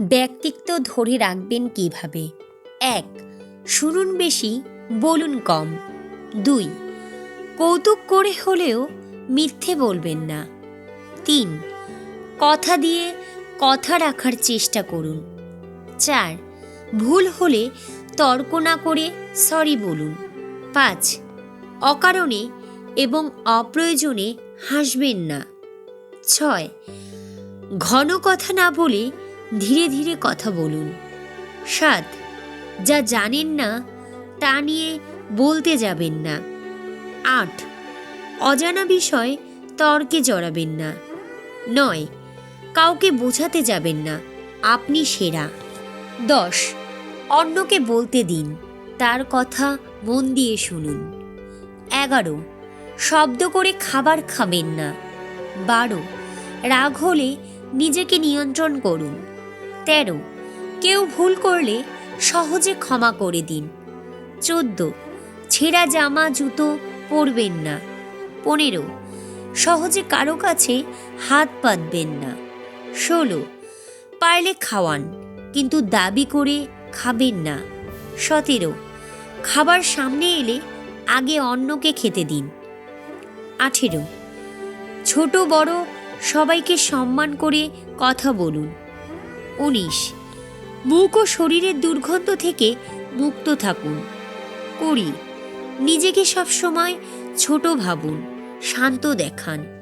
ব্যক্তিত্ব ধরে রাখবেন কীভাবে? এক, শুনুন বেশি, বলুন কম। দুই, কৌতুক করে হলেও মিথ্যে বলবেন না। তিন, কথা দিয়ে কথা রাখার চেষ্টা করুন। চার, ভুল হলে তর্ক না করে সরি বলুন। পাঁচ, অকারণে এবং অপ্রয়োজনে হাসবেন না। ছয়, ঘন কথা না বলে ধীরে ধীরে কথা বলুন। সাত যা জানেন না, তা নিয়ে বলতে যাবেন না। আট, অজানা বিষয় তর্কে জড়াবেন না। নয়, কাউকে বোঝাতে যাবেন না। আপনি সেরা। দশ, অন্যকে বলতে দিন। তার কথা মন দিয়ে শুনুন। এগারো, শব্দ করে খাবার খাবেন না। বারো, রাগ হলে নিজেকে নিয়ন্ত্রণ করুন। তেরো। কেউ ভুল করলে সহজে ক্ষমা করে দিন। চোদ্দ। ছেঁড়া জামা, জুতো পরবেন না। পনেরো। সহজে কারও কাছে হাত পাতবেন না। ষোলো। পারলে খাওয়ান, কিন্তু দাবি করে খাবেন না। সতেরো। খাবার সামনে এলে আগে অন্যকে খেতে দিন। আঠেরো। ছোট বড় সবাইকে সম্মান করে কথা বলুন। উনিশ। মুখ ও শরীরের দুর্গন্ধ থেকে মুক্ত থাকুন। কুড়ি। নিজেকে সবসময় ছোট ভাবুন, শান্ত দেখান।